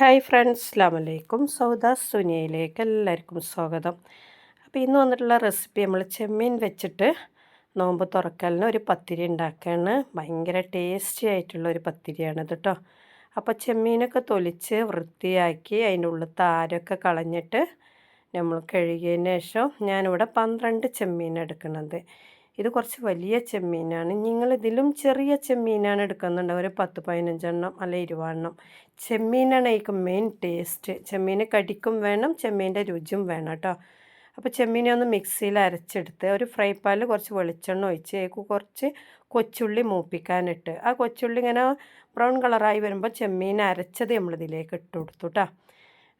Hi friends അസ്ലാമലൈക്കും സൗദ സുനിയയിലേക്ക് എല്ലാവർക്കും സ്വാഗതം. അപ്പോൾ ഇന്ന് വന്നിട്ടുള്ള റെസിപ്പി നമ്മൾ ചെമ്മീൻ വെച്ചിട്ട് നോമ്പ് തുറക്കലിന് ഒരു പത്തിരി ഉണ്ടാക്കുകയാണ് ഭയങ്കര ടേസ്റ്റി ആയിട്ടുള്ള ഒരു പത്തിരിയാണ് കേട്ടോ അപ്പോൾ ചെമ്മീനൊക്കെ തൊലിച്ച് വൃത്തിയാക്കി അതിന്റെ ഉള്ളിൽ താരമൊക്കെ കളഞ്ഞിട്ട് നമ്മൾ കഴുകിയതിന് ശേഷം ഞാനിവിടെ പന്ത്രണ്ട് ചെമ്മീൻ എടുക്കുന്നത്. ഇത് കുറച്ച് വലിയ ചെമ്മീനാണ്. നിങ്ങൾ ഇതിലും ചെറിയ ചെമ്മീനാണ് എടുക്കുന്നുണ്ട്. ഒരു പത്ത് പതിനഞ്ചെണ്ണം അല്ലെ ഇരുപതെണ്ണം. ചെമ്മീനാണ് അതിക്ക് മെയിൻ ടേസ്റ്റ് ചെമ്മീൻ കടിക്കും വേണം ചെമ്മീന്റെ രുചിയും വേണം കേട്ടോ അപ്പോൾ ചെമ്മീനെ ഒന്ന് മിക്സിയിൽ അരച്ചെടുത്ത് ഒരു ഫ്രൈ പാനിൽ കുറച്ച് വെളിച്ചെണ്ണ ഒഴിച്ച് അതിക്ക് കുറച്ച് കൊച്ചുള്ളി മൂപ്പിക്കാനിട്ട്. ആ കൊച്ചുള്ളി ഇങ്ങനെ ബ്രൗൺ കളറായി വരുമ്പോൾ ചെമ്മീൻ അരച്ചത് നമ്മളിതിലേക്ക് ഇട്ട് കൊടുത്തു കേട്ടോ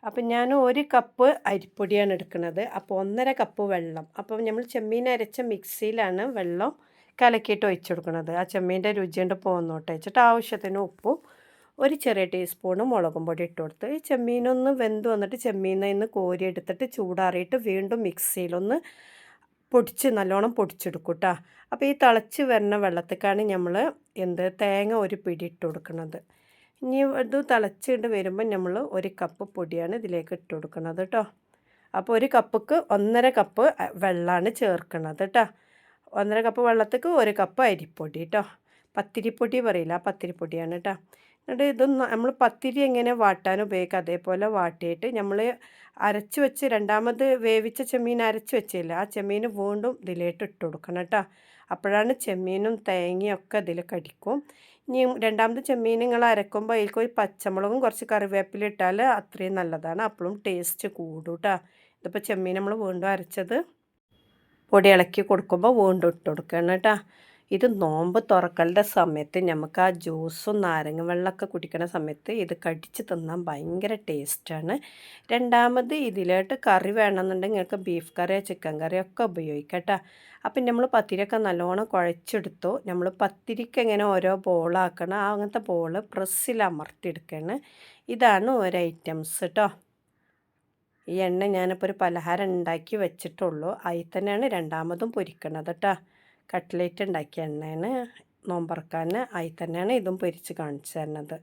അപ്പം ഞാൻ ഒരു കപ്പ് അരിപ്പൊടിയാണ് എടുക്കുന്നത്. അപ്പോൾ ഒന്നര കപ്പ് വെള്ളം. അപ്പം നമ്മൾ ചെമ്മീൻ അരച്ച മിക്സിയിലാണ് വെള്ളം കലക്കിയിട്ട് ഒഴിച്ചു കൊടുക്കുന്നത്. ആ ചെമ്മീന്റെ രുചി കൊണ്ട് പോകുന്നോട്ടെ വെച്ചിട്ട് ആവശ്യത്തിന് ഉപ്പും ഒരു ചെറിയ ടീസ്പൂണ് മുളകും പൊടി ഇട്ട് കൊടുത്ത് ഈ ചെമ്മീനൊന്ന് വെന്ത് വന്നിട്ട് ചെമ്മീനിൽ നിന്ന് കോരി എടുത്തിട്ട് ചൂടാറിയിട്ട് വീണ്ടും മിക്സിയിലൊന്ന് പൊടിച്ച് നല്ലോണം പൊടിച്ചെടുക്കും കേട്ടോ അപ്പോൾ ഈ തിളച്ച് വരുന്ന വെള്ളത്തേക്കാണ് നമ്മൾ എന്ത് തേങ്ങ ഒരു പിടി ഇട്ട് കൊടുക്കുന്നത്. ഇനി ഇത് തിളച്ചിട്ട് വരുമ്പോൾ നമ്മൾ ഒരു കപ്പ് പൊടിയാണ് ഇതിലേക്ക് ഇട്ട് കൊടുക്കുന്നത് കേട്ടോ അപ്പോൾ ഒരു കപ്പ്ക്ക് ഒന്നര കപ്പ് വെള്ളമാണ് ചേർക്കുന്നത് കേട്ടോ ഒന്നര കപ്പ് വെള്ളത്തേക്ക് ഒരു കപ്പ് അരിപ്പൊടി കേട്ടോ പത്തിരിപ്പൊടി പറയില്ല ആ പത്തിരിപ്പൊടിയാണ് കേട്ടോ എന്നിട്ട് ഇതൊന്ന് നമ്മൾ പത്തിരി എങ്ങനെ വാട്ടാൻ ഉപയോഗിക്കുക അതേപോലെ വാട്ടിയിട്ട് നമ്മൾ അരച്ച് വെച്ച് രണ്ടാമത് വേവിച്ച ചെമ്മീൻ അരച്ച് വെച്ചില്ല ആ ചെമ്മീൻ വീണ്ടും ഇതിലേട്ട് ഇട്ട് കൊടുക്കണം കേട്ടോ അപ്പോഴാണ് ചെമ്മീനും തേങ്ങയും ഒക്കെ അതിൽ കടിക്കും. ഇനി രണ്ടാമത് ചെമ്മീൻ നിങ്ങൾ അരക്കുമ്പോൾ അതിലേക്ക് ഒരു പച്ചമുളകും കുറച്ച് കറിവേപ്പില ഇട്ടാൽ അത്രയും നല്ലതാണ്. അപ്പോഴും ടേസ്റ്റ് കൂടും കേട്ടോ ഇതിപ്പോൾ ചെമ്മീൻ നമ്മൾ വീണ്ടും അരച്ചത് പൊടി ഇളക്കി കൊടുക്കുമ്പോൾ വീണ്ടും ഇട്ട് കൊടുക്കണം കേട്ടോ ഇത് നോമ്പ് തുറക്കലിന്റെ സമയത്ത് നമുക്ക് ആ ജ്യൂസും നാരങ്ങ വെള്ളമൊക്കെ കുടിക്കുന്ന സമയത്ത് ഇത് കടിച്ച് തിന്നാൻ ഭയങ്കര ടേസ്റ്റാണ്. രണ്ടാമത് ഇതിലോട്ട് കറി വേണമെന്നുണ്ടെങ്കിൽ നിങ്ങൾക്ക് ബീഫ് കറിയോ ചിക്കൻ കറിയോ ഒക്കെ ഉപയോഗിക്കാം കേട്ടോ. അപ്പം നമ്മൾ പത്തിരിയൊക്കെ നല്ലോണം കുഴച്ചെടുത്തു. നമ്മൾ പത്തിരിക്ക് എങ്ങനെ ഓരോ ബോളാക്കണം അങ്ങനത്തെ ബോൾ പ്രസ്സിൽ അമർത്തിയെടുക്കുകയാണ്. ഇതാണ് ഒരു ഐറ്റംസ് കേട്ടോ ഈ എണ്ണ ഞാനിപ്പോൾ ഒരു പലഹാരം ഉണ്ടാക്കി വെച്ചിട്ടുള്ളൂ. അതിൽ തന്നെയാണ് രണ്ടാമതും പൊരിക്കണത് കേട്ടോ കട്ട്ലേറ്റ് ഉണ്ടാക്കിയ എണ്ണയാണ് നോമ്പറക്കാന് ആയി തന്നെയാണ് ഇതും പൊരിച്ച് കാണിച്ചു തരുന്നത്.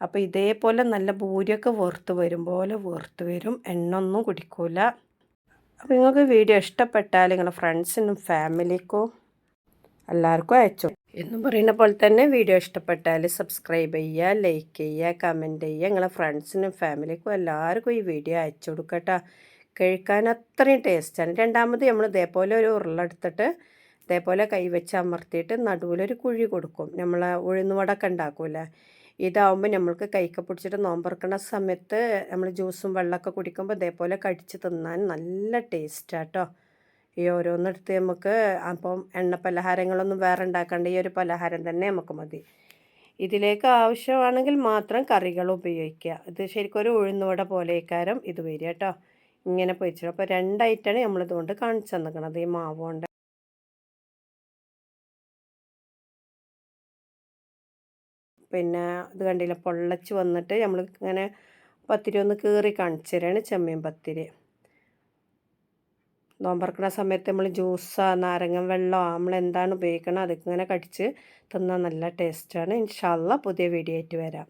അപ്പോൾ ഇതേപോലെ നല്ല ഭൂരിയൊക്കെ വേർത്ത് വരും പോലെ വേർത്ത് വരും എണ്ണൊന്നും കുടിക്കൂല. അപ്പോൾ നിങ്ങൾക്ക് വീഡിയോ ഇഷ്ടപ്പെട്ടാൽ നിങ്ങളുടെ ഫ്രണ്ട്സിനും ഫാമിലിക്കും എല്ലാവർക്കും അയച്ചു. എന്നും പറയുന്ന പോലെ തന്നെ വീഡിയോ ഇഷ്ടപ്പെട്ടാൽ സബ്സ്ക്രൈബ് ചെയ്യുക ലൈക്ക് ചെയ്യുക കമന്റ് ചെയ്യുക. നിങ്ങളെ ഫ്രണ്ട്സിനും ഫാമിലിക്കും എല്ലാവർക്കും ഈ വീഡിയോ അയച്ചു കൊടുക്കട്ടോ. കഴിക്കാൻ അത്രയും ടേസ്റ്റാണ് രണ്ടാമത് നമ്മൾ ഇതേപോലെ ഒരു ഉരുളെടുത്തിട്ട് ഇതേപോലെ കൈവച്ച് അമർത്തിയിട്ട് നടുവിലൊരു കുഴി കൊടുക്കും. നമ്മൾ ഉഴുന്നുവടക്ക ഉണ്ടാക്കൂലേ ഇതാവുമ്പോൾ നമ്മൾക്ക് കൈക്ക് പിടിച്ചിട്ട് നോമ്പറക്കണ സമയത്ത് നമ്മൾ ജ്യൂസും വെള്ളമൊക്കെ കുടിക്കുമ്പോൾ ഇതേപോലെ കടിച്ച് തിന്നാൻ നല്ല ടേസ്റ്റാട്ടോ ഈ ഓരോന്നെടുത്ത് നമുക്ക് അപ്പം എണ്ണ പലഹാരങ്ങളൊന്നും വേറെ ഉണ്ടാക്കേണ്ട ഈ ഒരു പലഹാരം തന്നെ നമുക്ക് മതി. ഇതിലേക്ക് ആവശ്യമാണെങ്കിൽ മാത്രം കറികൾ ഉപയോഗിക്കുക. ഇത് ശരിക്കും ഒരു ഉഴുന്നുവട പോലെക്കാരം ഇത് വരിക കേട്ടോ ഇങ്ങനെ പൊരിച്ചിടും അപ്പോൾ രണ്ടായിട്ടാണ് നമ്മളിതുകൊണ്ട് കാണിച്ചു തന്നിരിക്കുന്നത് ഈ മാവ് കൊണ്ട്. പിന്നെ ഇത് കണ്ടില്ല പൊള്ളച്ച് വന്നിട്ട് നമ്മൾ ഇങ്ങനെ പത്തിരി ഒന്ന് കീറി കാണിച്ചു തരാണ് ചെമ്മീൻ പത്തിരി. നോമ്പറക്കണ സമയത്ത് നമ്മൾ ജ്യൂസോ നാരങ്ങ വെള്ളമോ നമ്മൾ എന്താണ് ഉപയോഗിക്കണം അതിങ്ങനെ കടിച്ച് തിന്നാൽ നല്ല ടേസ്റ്റാണ് ഇൻഷാല്ല പുതിയ വീഡിയോ ആയിട്ട് വരാം.